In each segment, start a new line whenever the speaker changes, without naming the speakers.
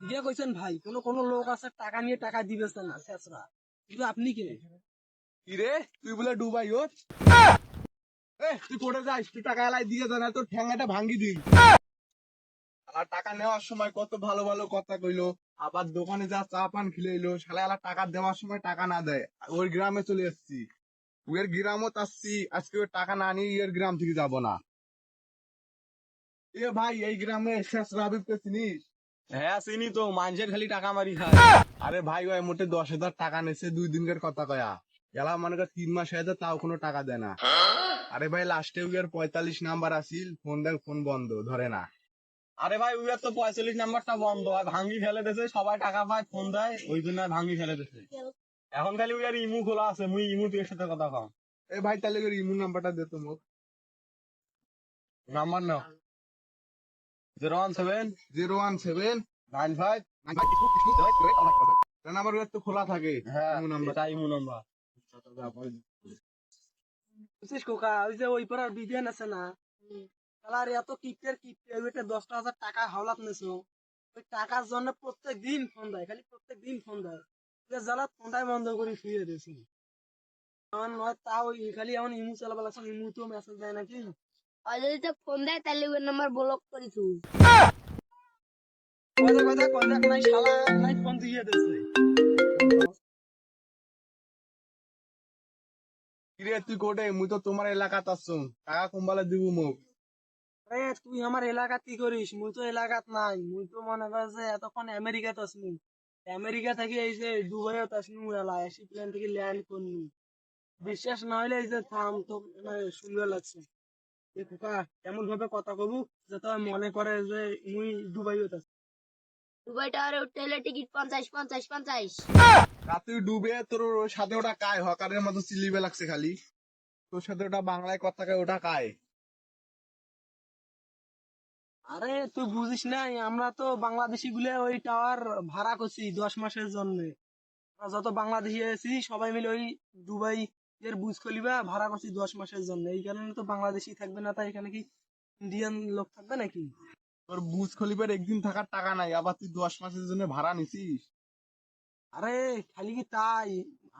দিয়ে কইছেন, ভাই, কোন কোন লোক আছে, টাকা নিয়ে টাকা দিবেছে না শেষরা কিন্তু আপনি কে?
রে তুই বলে ডুবাই এ, তুই কোটে তুই টাকা এলাই দিয়ে তোর ভাঙ্গি দিই আর টাকা নেওয়ার সময় কত ভালো ভালো কথা কইলো। আবার দোকানে যা চা, পান খিলাইলো শালা, এলা টাকা দেওয়ার সময় টাকা না দেয়। ওই গ্রামে চলে এসছি। ওর গ্রামত আসছি, আজকে ওর টাকা না নিয়ে এর গ্রাম থেকে যাব না। এ ভাই, এই গ্রামে শেষ রাবিবকে চিনিস?
হ্যাঁ চিনি তো মানুষের খালি টাকা মারি খায়।
আরে ভাই ওই মোটে দশ হাজার টাকা নেছে দুই দিনের কথা কয়া। এলা মনে কর তিন মাস হয়ে তাও কোনো টাকা দেয় না। আরে ভাই লাস্টে উইয়ার পঁয়তাল্লিশ নাম্বার আসিল ফোন দেখ ফোন বন্ধ ধরে না।
আরে ভাই উইয়ার তো পঁয়তাল্লিশ নাম্বারটা বন্ধ আর ভাঙ্গি ফেলে দিয়েছে সবাই টাকা পায় ফোন দেয় ওই জন্য ভাঙ্গি ফেলে দিয়েছে এখন খালি উইয়ার ইমু খোলা আছে মুই ইমু তুই সাথে কথা কম
এ ভাই তাহলে ইমু নাম্বারটা দে তো মোক।
নাম্বার নাও। Zero one seven
zero one seven
nine five
number তো খোলা থাকে
হ্যাঁ
নাম্বার
এটা নাম্বার
বুঝছিস কোকা ওই যে ওই পাড়ার বিবিয়ান আছে না তাহলে এত কিপ্টের কিপ্টে ওইটা দশটা হাজার টাকা হাওলাত নেছো ওই টাকার জন্য প্রত্যেক দিন ফোন দেয় খালি প্রত্যেক দিন ফোন দেয়। জ্বালা ফোনটাই বন্ধ করে শুয়ে দিয়েছি আমার নয় তাও খালি এমন ইমু চালাবা লাগছে ইমু তো মেসেজ দেয় নাকি?
তো ফোন দেয় তাহলে ওই নাম্বার ব্লক করিছু
কথা কথা কথা নাই শালা নাই ফোন দিয়ে দিয়েছে।
কিরে তুই কোটে? মুই তো তোমার এলাকাত আসছো টাকা কমবালে দিব মোক?
আরে তুই আমার এলাকাত কি করিস? মুই তো এলাকাত নাই। মুই তো মনে কর যে এতক্ষণ আমেরিকাত আসনু আমেরিকা থেকে এই যে দুবাইত আসনু এলা এসি প্লেন থেকে ল্যান্ড করনু বিশ্বাস না হলে এই যে থাম তো মানে সুন্দর লাগছে। এ খোকা এমন ভাবে কথা কবু? যাতে মনে করে যে মুই
দুবাই টাওয়ারে উঠতে হলে টিকিট পঞ্চাশ পঞ্চাশ পঞ্চাশ।
আর ডুবে তোর সাথে ওটা কায়? হকারের মতো চিলিবে লাগছে খালি। তোর সাথে ওটা বাংলায় কথা কয় ওটা কায়?
আরে তুই বুঝিস না আমরা তো বাংলাদেশি গুলো ওই টাওয়ার ভাড়া করছি দশ মাসের জন্য। যত বাংলাদেশি আছি সবাই মিলে ওই দুবাই এর বুজ খলিবা ভাড়া করছি দশ মাসের জন্য। এই কারণে তো বাংলাদেশি থাকবে না তাই এখানে কি ইন্ডিয়ান লোক থাকবে নাকি?
তোর বুজ খলিফার একদিন থাকার টাকা নাই আবার তুই দশ মাসের জন্য ভাড়া নিছিস?
আরে খালি কি তাই?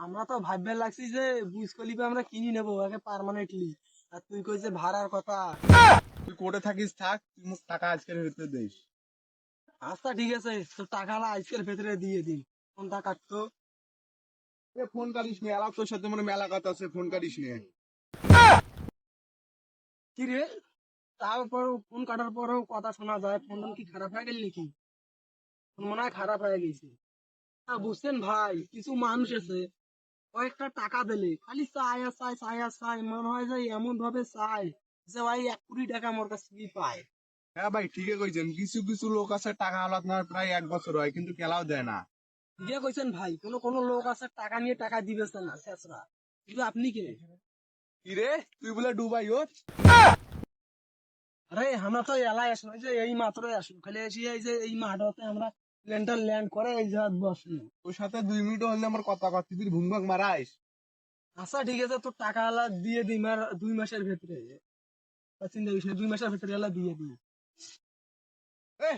আমরা তো ভাববে লাগছি যে বুজ খলিফা আমরা কিনে নেব আগে পার্মানেন্টলি আর তুই কই যে ভাড়ার কথা।
তুই কোটে থাকিস থাক তুই মোক টাকা আজকের ভিতরে দিস।
আচ্ছা ঠিক আছে। তো টাকাটা আজকের ভেতরে দিয়ে দিন ফোনটা কাটতো?
ফোন তোর সাথে মানে মেলা কথা আছে, ফোন
কি রে? তারপর ফোন কাটার পরেও কথা শোনা যায়, ফোন কি খারাপ হয়ে গেল নাকি? মনে হয় খারাপ হয়ে গেছে। বুঝছেন ভাই, কিছু মানুষ আছে, কয়েকটা টাকা দিলে, খালি আর আর মনে হয় যে এমন ভাবে চায় যে ভাই এক কোটি টাকা আমার কাছ থেকে পায়।
হ্যাঁ ভাই, ঠিকই কইছেন। কিছু কিছু লোক আছে, টাকা না প্রায় এক বছর হয়, কিন্তু কেলাও দেয় না।
দিয়ে কইছেন ভাই কোন কোন লোক আছে টাকা নিয়ে টাকা দিবেছে না শেষরা কিন্তু আপনি কে?
কি রে? তুই বলে ডুবাই হোত
আরে আমরা তো এলাই আসলো যে এই মাত্রই আসলো খালি এসে এই যে এই মাঠতে আমরা প্লেনটা ল্যান্ড করে এই জায়গা বসল
তোর সাথে দুই মিনিট হলে আমার কথা কথা তুই ভুংভাগ মারাইস
আচ্ছা ঠিক আছে তোর টাকা আলা দিয়ে দিই মার দুই মাসের ভেতরে। চিন্তা করিস দুই মাসের ভেতরে আলা দিয়ে দিই।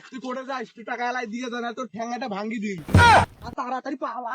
তুই কোটে যাস তুই টাকা এলাই দিয়ে জানা তোর ঠ্যাঙ্গাটা ভাঙ্গি দিই
তাড়াতাড়ি পাওয়া